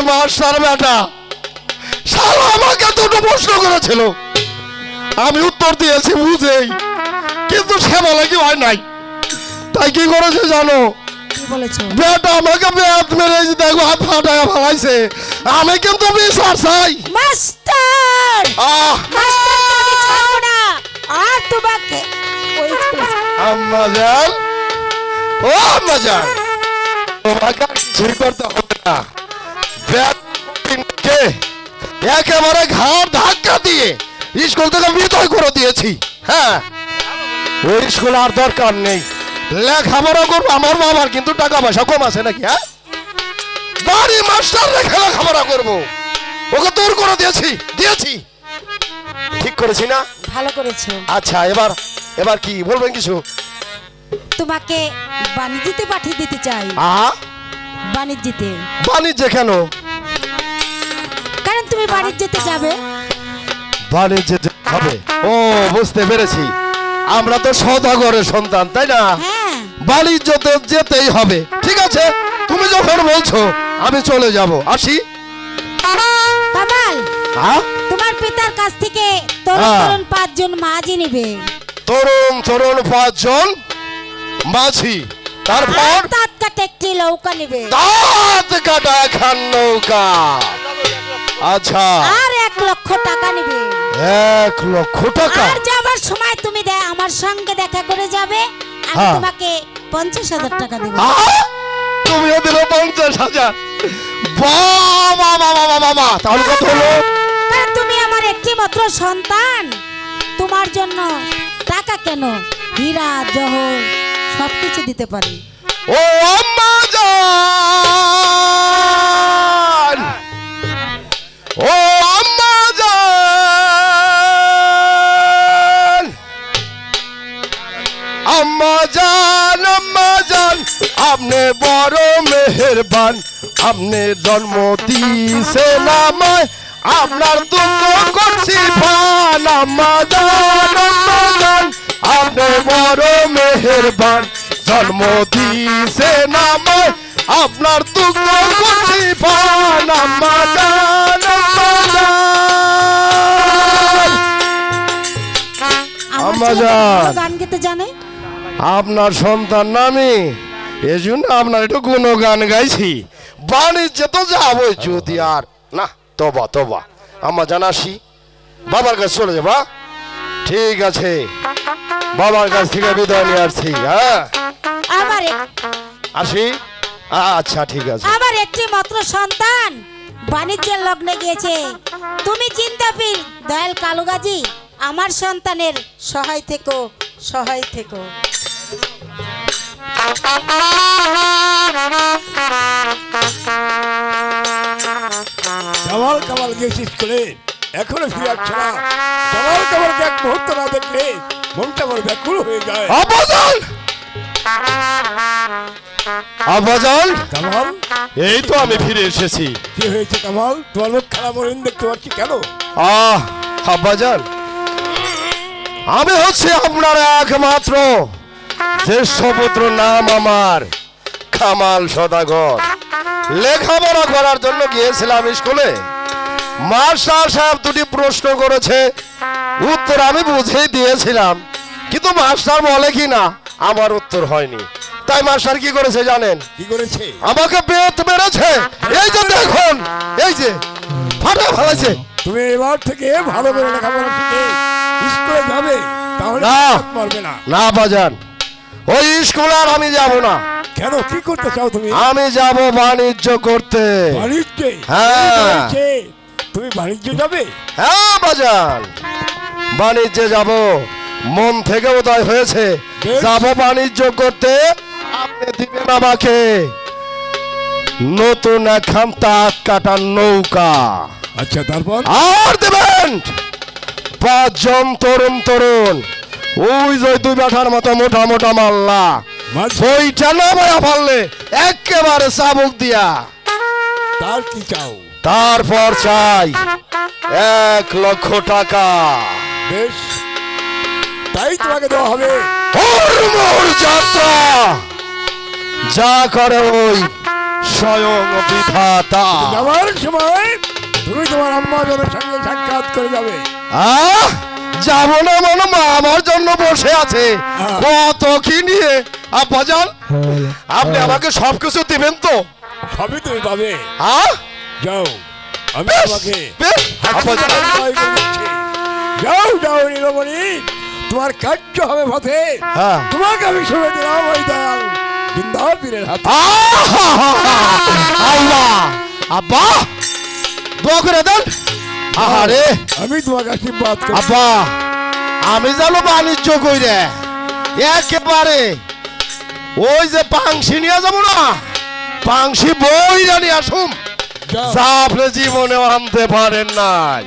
Master বেটা। সারা আমাকে দুটো প্রশ্ন করেছিল। আমি উত্তর দিয়েছি বুঝেই। কিন্তু সে বলে কি হয় নাই। তাই কি করেছে জানো? বেটা আমাকে বেত মেরে দেখো হাত ফাটায় ফেলাইছে। আমি কিন্তু বিচার চাই মাস্টার! আহ! মাস্টারকে আমি ছাড়বো না। আর তোমাকে আম্মা যান। ও আম্মা যান। তোমাকে কিছুই করতে হবে না। একেবারে ঘাড় ধাক্কা দিয়ে স্কুল থেকে বিদায় করে দিয়েছি। হ্যাঁ ওই স্কুল আর দরকার নেই। লেখাপড়া করব আমার বাবার কিন্তু টাকা পয়সা কম আছে নাকি হ্যাঁ? বাড়ি মাস্টার রেখে লেখাপড়া করব ওকে দূর করে দিয়েছি দিয়েছি। ঠিক করেছি না? ভালো করেছ। আচ্ছা এবার এবার কি বলবেন কিছু? তোমাকে বাণিজ্যতে পাঠিয়ে দিতে চাই। আ বাণিজ্যতে। বাণিজ্যে কেন? কারণ তুমি বাণিজ্যতে যাবে। বাণিজ্যে যে- হবে ও বুঝতে পেরেছি। আমরা তো সদাগরের সন্তান তাই না? হ্যাঁ। বাণিজ্যতে যেতেই হবে ঠিক আছে? তুমি যখন বলছো আমি চলে যাব। আসি। কামাল হ্যাঁ? তোমার পিতার কাছ থেকে তরুণ হ্যাঁ। তরুণ পাঁচজন মাঝি নিবে। তরুণ তরুণ পাঁচজন মাঝি। তারপর? তাত কাটে একটি নৌকা নিবে। দাঁত কাটা খান নৌকা। আচ্ছা। আর এক লক্ষ টাকা নিবে। এক লক্ষ টাকা। আর যাবার সময় তুমি দে আমার সঙ্গে দেখা করে যাবে। আমি হ্যাঁ। তোমাকে পঞ্চাশ হাজার টাকা দেবো। আহ! তুমিও দিল পঞ্চাশ হাজার। বাবা বাবা বাবা বাবা তাহলে কত হলো? কারণ তুমি আমার একটি মাত্র সন্তান। তোমার জন্য টাকা কেন? হীরা জহর সবকিছু দিতে পারি। ও আম্মা জান। আম্মা জান আম্মা জান আপনি বড় মেহেরবান। আপনি জন্ম দিয়েছেন আমায় আপনার দুঃখ করছি পান আম্মা জান আম্মা জান আপনি বড় মেহেরবান। জন্ম দিয়েছেন আমায় আপনার দুঃখ করছি পান আম্মা জান আম্মা জান। আম্মা জান। গান গেতে জানে? আপনার সন্তান নামে। এই জন্য আপনার একটু গুণগান গাইছি। বাণিজ্যে তো যাব যদি আর। না তবা তবা। আমার জানাসি বাবার কাছে চলে যাবা ঠিক আছে। বাবার কাছ থেকে বিদায় নিয়ে আসছি হ্যাঁ আসি? আচ্ছা ঠিক আছে। আমার একটি মাত্র সন্তান। বাণিজ্যের লগ্নে গিয়েছে। তুমি চিন্তা পীর দয়াল কালুগাজি আমার সন্তানের সহায় থেকো সহায় থেকো। কামাল কামাল গেছিস স্কুলে এখনও ফিরে আসছে না। কামাল কামালকে এক মুহূর্ত না দেখলে মনটা আমার ব্যাকুল হয়ে যায়। আব্বাজান আব্বাজান কামাল? এই তো আমি ফিরে এসেছি। কি হয়েছে কামাল? তোমার মুখ খারাপ মরিন দেখতে পাচ্ছি কেন? আহ আব্বাজান আমি হচ্ছে আপনার একমাত্র জ্যেষ্ঠ পুত্র নাম আমার খামাল সদাগর। লেখাপড়া করার জন্য গিয়েছিলাম স্কুলে। মাস্টার সাহেব দুটি প্রশ্ন করেছে উত্তর আমি বুঝেই দিয়েছিলাম কিন্তু মাস্টার বলে কি না আমার উত্তর হয়নি। তাই মাস্টার কি করেছে জানেন? কি করেছে? আমাকে বেত মেরেছে। এই যে দেখুন এই যে ফাটা ফেলেছে। তুমি এবার থেকে ভালো করে লেখাপড়া শিখে স্কুলে যাবে তাহলে মারবে না। না বাজান ওই স্কুল আর আমি যাব না। কেন? কি করতে চাও তুমি? আমি যাব বাণিজ্য করতে। বাণিজ্যে? হ্যাঁ। তুমি বাণিজ্য? যাবে? হ্যাঁ বাজান। বাণিজ্যে যাব। মন থেকে উদয় হয়েছে। যাব বাণিজ্য করতে। আপনি দিবেন আমাকে। নতুন একখান তাঁত কাটার নৌকা। আচ্ছা তারপর? আর দেবেন। পাঁচজন তরুণ তরুণ ওই যে দুই বাঠার মতো মোটা মোটা মাল্লা। ওইটা না মায়া পারলে একেবারে চাবুক দিয়া। তার কি চাও? তারপর চাই এক লক্ষ টাকা। বেশ। তাই তোমাকে দেওয়া হবে। যাত্রা। যা করে ওই স্বয়ং বিধাতা। যাওয়ার সময় তুমি তোমার আম্মা জনের সঙ্গে সাক্ষাৎ করে যাবে। আহ! যাব না মনে মা আমার জন্য বসে আছে। হ্যাঁ। কত কি নিয়ে? আব্বাজান আপনি আমাকে সবকিছু দিবেন তো? সবই তুমি পাবে। হ্যাঁ? যাও আমি তোমাকে। যাও যাও নীলমণি তোমার কার্য হবে পথে। হ্যাঁ। তোমাকে আমি শুনে দিলাম ওই দয়াল বৃন্দাবীরের হাতে। আল্লাহ! আব্বা দোয়া করে দেন। আহারে। আমি তোমাকে আশীর্বাদ আব্বা আমি জানো বাণিজ্য কইরে একেবারে। ওই যে পাংশি নিয়ে যাব না? পাংশি বই জানি আসুম। যা আপনি জীবনে আনতে পারেন নাই।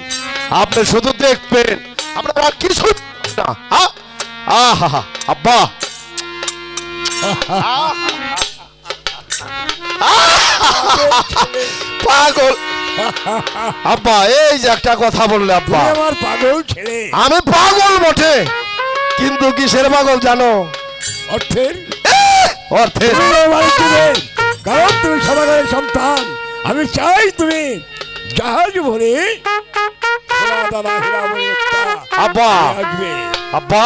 আপনি শুধু দেখবেন। আপনারা কিছু না? আহা আব্বা। পাগল। আব্বা এই যে একটা কথা বললে আব্বা। আমার পাগল ছেলে। আমি পাগল বটে। কিন্তু কিসের পাগল জানো? অর্থের। অর্থের। কারণ তুমি সদাগরের সন্তান। আমি চাই তুমি জাহাজ ভরে আব্বা। আব্বা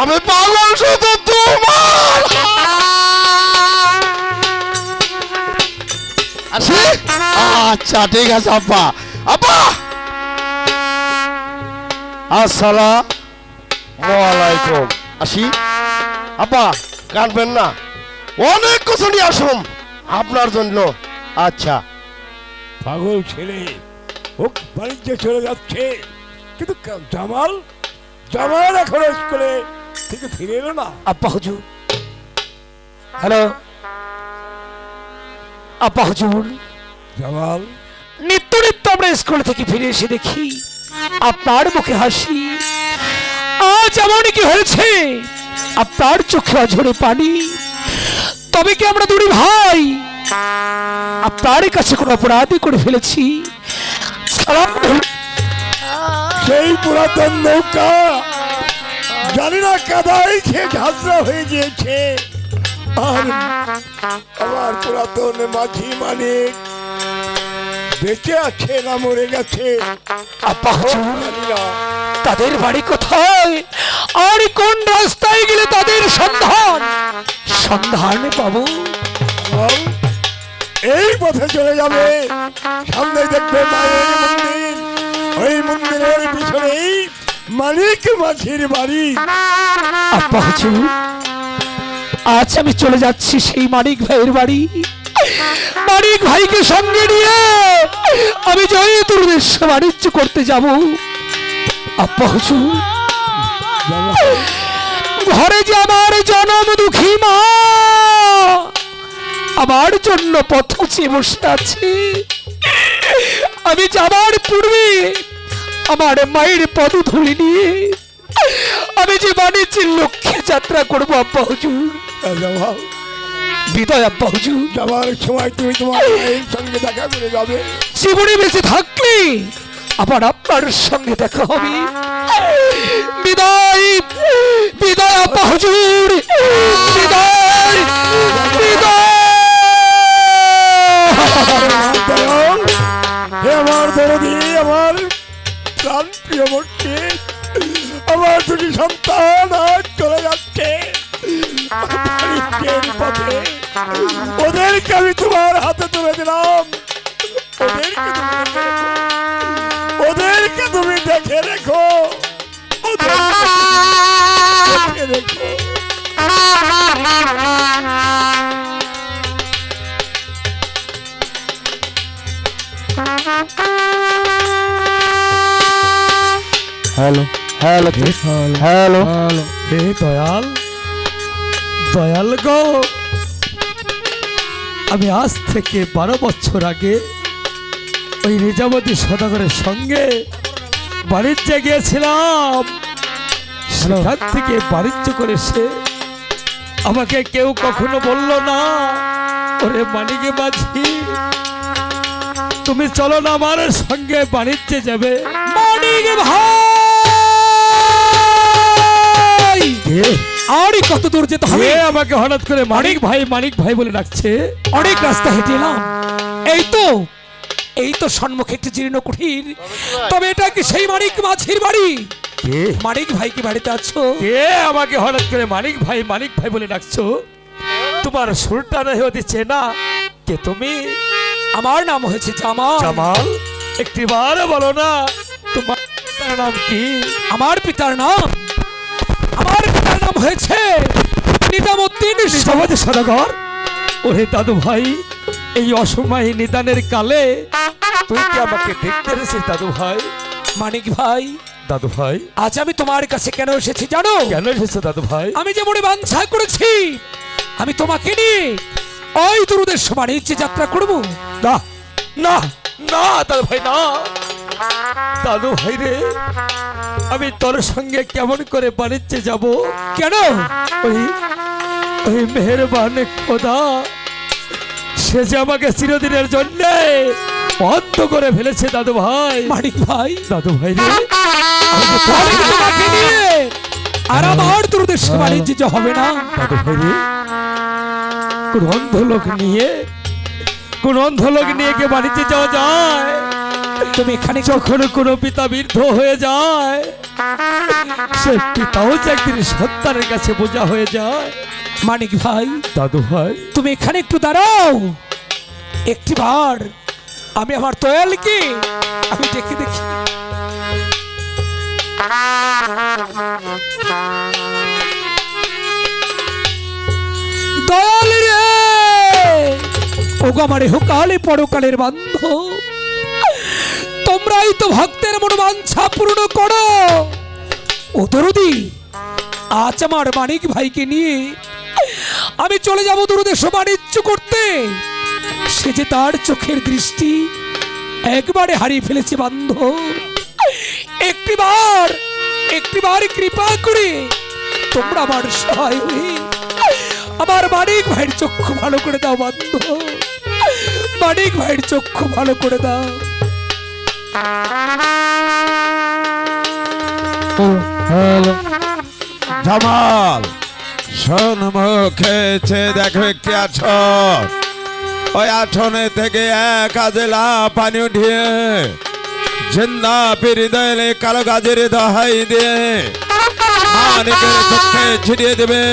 আমি পাগল শুধু তোমার। আসি আচ্ছা ঠিক আছে আব্বা। আব্বা! আসসালাম। ওয়ালাইকুম। আসি। আব্বা কানবেন না। অনেক কিছু নিয়ে আসুন আপনার জন্য। আচ্ছা। পাগল ছেলে ও বাণিজ্যে চলে যাচ্ছে। কিন্তু জামাল জামাল এখন স্কুলে থেকে ফিরে এলো না। আব্বা হুজুর। হ্যালো। হুজুর জামাল। নিত্য নিত্য আমরা স্কুল থেকে ফিরে এসে দেখি আপনার মুখে হাসি। আজ এমন কি হয়েছে? আপনার চোখে অঝরে পানি। তবে কি আমরা দুই ভাই আপনার কাছে কোনো অপরাধী করে ফেলেছি? সেই পুরাতন নৌকা জানি না কাদাই খেয়ে ঝাঁঝরা হয়ে গিয়েছে। আর আমার পুরাতন মাঝি মালিক বেঁচে আছে না মরে গেছে? তাদের বাড়ি কোথায়? আর কোন রাস্তায় গেলে তাদের সন্ধান? সন্ধান পাবো? এই পথে চলে যাবে। সামনে দেখবে মায়ের মন্দির। ওই মন্দিরের পিছনেই মালিক মাঝির বাড়ি। আজ আমি চলে যাচ্ছি সেই মানিক ভাইয়ের বাড়ি। মানিক ভাইকে সঙ্গে নিয়ে আমি জয়তুর দেশ বাণিজ্য করতে যাব। আব্বা হুজুর, ঘরে যে আমার জনম দুঃখী মা, আমার জন্য পথ চেয়ে বসে আছে। আমি যাবার পূর্বে আমার মায়ের পদধূলি নিয়ে আমি যে বাণিজ্যের লক্ষ্যে যাত্রা করব, আব্বা হুজুর। যাওয়া বিদায় আব্বা হুজুর। যাওয়ার সময় তুমি তোমার মায়ের সঙ্গে দেখা করে যাবে। জীবনে বেঁচে থাকলে আবার আপনার সঙ্গে দেখা হবে। বিদায় বিদায় আব্বা হুজুর। বিদায় বিদায়। হে আমার দরদি আমার প্রাণ প্রিয় আমার দুটি সন্তান। ওদেরকে আমি তোমার হাতে তুলে দিলাম ওদেরকে তুমি দেখে রেখো ওদেরকে তুমি দেখে রেখো ওদেরকে দেখে রেখো হ্যালো হ্যালো হ্যালো হে দয়াল দয়াল গো আমি আজ থেকে বারো বছর আগে ওই নিজামতি সদাগরের সঙ্গে বাণিজ্যে গিয়েছিলাম। সেখান থেকে বাণিজ্য করে সে আমাকে কেউ কখনো বলল না ওরে মানিকে মাঝি তুমি চলো না আমার সঙ্গে বাণিজ্যে যাবে। মানিক ভাই! কত দূর যেতে হবে। আমাকে হঠাৎ করে মানিক ভাই মানিক ভাই বলে ডাকছে। অনেক রাস্তা হেঁটে এলাম। এই তো এই তো সম্মুখে একটি জীর্ণ কুঠির। তবে এটা কি সেই মানিক মাঝির বাড়ি? কে? মানিক ভাই কি বাড়িতে আছো? কে আমাকে হঠাৎ করে মানিক ভাই মানিক ভাই বলে ডাকছো? তোমার সুরটা না হতে চেনা। কে তুমি? আমার নাম হয়েছে জামাল। জামাল একটি বার বলো না তোমার নাম কি? আমার পিতার নাম নাম হয়েছে। নিজামুদ্দিন। সমাজে সদাগর। ওরে দাদু ভাই এই অসময় নিদানের কালে তুই কি আমাকে দেখতে এসেছিস দাদু ভাই? মানিক ভাই দাদু ভাই। আজ আমি তোমার কাছে কেন এসেছি জানো? কেন এসেছ দাদু ভাই? আমি যে মনে বাঞ্ছা করেছি আমি তোমাকে নিয়ে ওই দুরুদেশ বাণিজ্যে যাত্রা করব। না না না দাদু ভাই না। দাদু ভাই রে আমি তোর সঙ্গে কেমন করে বাণিজ্যে যাব? কেন? ওই ওই মেহরবান খোদা সে যে আমাকে চিরদিনের জন্য অন্ধ করে ফেলেছে দাদু ভাই। মানিক ভাই। দাদু ভাই রে আমি কি তোমাকে নিয়ে আর আমার দুরুদেশ বাণিজ্য যে হবে না। দাদু ভাই রে কোন অন্ধ লোক নিয়ে কোন অন্ধ লোক নিয়ে কে বাণিজ্যে যাওয়া যায়? তুমি এখানে যখন কোনো পিতা বৃদ্ধ হয়ে যায়, সে পিতাও যে একদিন সন্তানের কাছে বোঝা হয়ে যায়। মানিক ভাই, দাদু ভাই, তুমি এখানে একটু দাঁড়াও। একটি বার আমি আমার তয়ালকে আমি দেখে দেখি। দয়াল রে! ওগো আমার হোকালে পরকালের বান্ধব। তোমরাই তো ভক্তের মনোবাঞ্ছা পূর্ণ করো। ও দরদি, আজ আমার মানিক ভাইকে নিয়ে আমি চলে যাব দূরদেশ বাণিজ্য করতে। সে যে তার চোখের দৃষ্টি একবারে হারিয়ে ফেলেছে বান্ধ। একটিবার একটিবার কৃপা করে তোমরা আমার সহায় হয়ে আমার মানিক ভাইয়ের চক্ষু ভালো করে দাও বান্ধ। মানিক ভাইয়ের চক্ষু ভালো করে দাও। জামাল, শোন মুখেছে দেখো একটি আছন ওই আছনে থেকে এক আজেলা পানি উঠিয়ে, জিন্দা পিড়ি দলে কালো গাজের দহাই দিয়ে মানিকের চোখে ছিটিয়ে দেবে।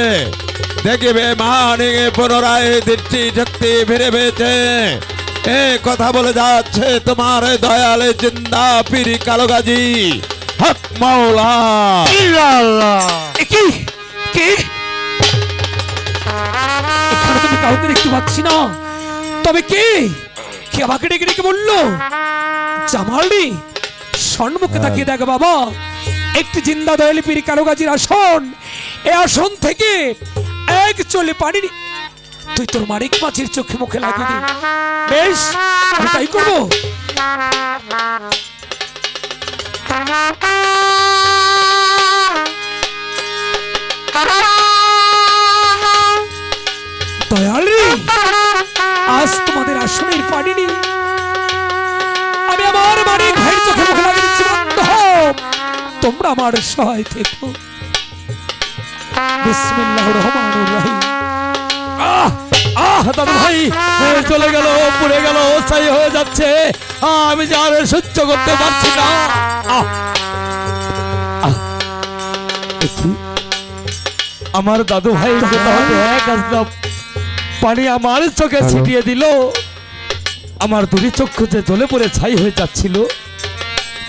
দেখিবে মানিকে পুনরায় দৃষ্টি শক্তি ফিরে পেয়েছে। এ কথা বলে যাচ্ছে তোমার দয়ালে জিন্দা পিড়ি কালো গাজি হক মাওলা। কি? কে? এখানে তুমি কাউকে দেখতে পাচ্ছি না। তবে কে? কে আমাকে ডেকে ডেকে বলল? জামালি সম্মুখে তাকিয়ে দেখ বাবা। একটি জিন্দা দয়ালি পিড়ি কারোগাজির আসন। এ আসন থেকে এক চলে পানি নি- তুই তোর মানিক মাছের চোখে মুখে লাগিয়ে বেশ তাই করব। আজ তোমাদের আসনের পানি নেই। আমি আমার মানিক ভাইয়ের চোখে মুখে তোমরা আমার সহায় থেকো। বিসমিল্লাহির রহমানির রহিম। আহ দাদু ভাই চলে গেল পুড়ে গেল ছাই হয়ে যাচ্ছে। আমি যে আর সহ্য করতে পারছি না। আমার দাদু ভাই এক পানি আমার চোখে ছিটিয়ে দিল আমার দুটি চক্ষু যে জ্বলে পড়ে ছাই হয়ে যাচ্ছিল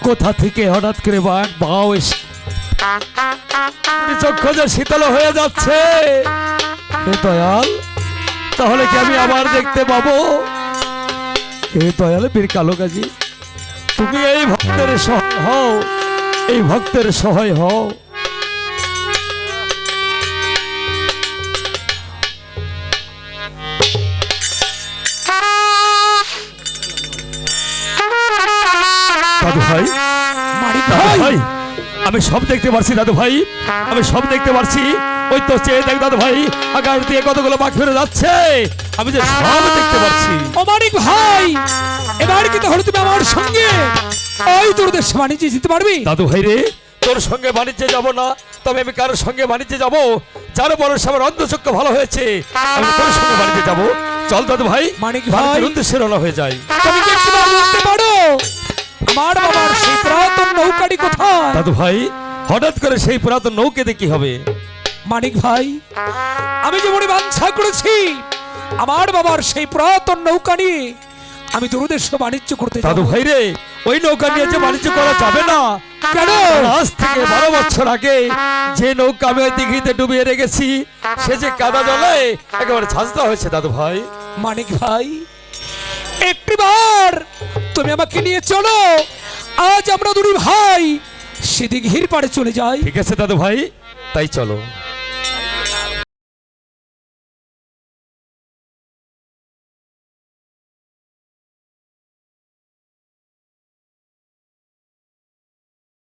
কোথা থেকে হঠাৎ করে বা এক বাও চক্ষু যে শীতল হয়ে যাচ্ছে। দয়াল তাহলে কি আমি আবার দেখতে পাবো? হে দয়াল বীর কালো কাজী তুমি এই ভক্তের সহায় হও এই ভক্তের সহায় হও। ভাই ভাই আমি সব দেখতে পারছি দাদু ভাই। আমি সব দেখতে পারছি। ওই তো চেয়ে দেখ দাদু ভাই আকাশ দিয়ে কতগুলো পাখি ফিরে যাচ্ছে। আমি যে সব দেখতে পাচ্ছি ও মানিক ভাই এবার কি তাহলে তুমি আমার সঙ্গে? ওই তোর দেশ বাণিজ্যে যেতে পারবি? দাদু ভাই রে তোর সঙ্গে বাণিজ্যে যাব না তবে আমি কারোর সঙ্গে বাণিজ্যে যাব। যার বরস আমার অন্ধচক্ষু ভালো হয়েছে আমি তোর সঙ্গে বাণিজ্যে যাব। চল দাদু ভাই মানিক ভাই। উদ্দেশ্যে রওনা হয়ে যাই। তুমি কি একটু বলতে পারো? আমার বাবার সেই পুরাতন নৌকাটি কোথায়? দাদু ভাই হঠাৎ করে সেই পুরাতন নৌকেতে কি হবে। মানিক ভাই আমি যেমন বাঞ্ছা করেছি আমার বাবার সেই পুরাতন নৌকা নিয়ে আমি দূরদেশে বাণিজ্য করতে দাদু ভাই রে ওই নৌকা নিয়ে যে বাণিজ্য করা যাবে না। কেন? আজ থেকে বারো বছর আগে যে নৌকা আমি ওই দিঘিতে ডুবিয়ে রেখেছি সে যে কাদা জলে একেবারে ছাঁচতে হয়েছে দাদু ভাই। মানিক ভাই একটিবার তুমি আমাকে নিয়ে চলো। আজ আমরা দুই ভাই সেদিক হির পাড়ে চলে যাই। ঠিক আছে দাদু ভাই তাই চলো।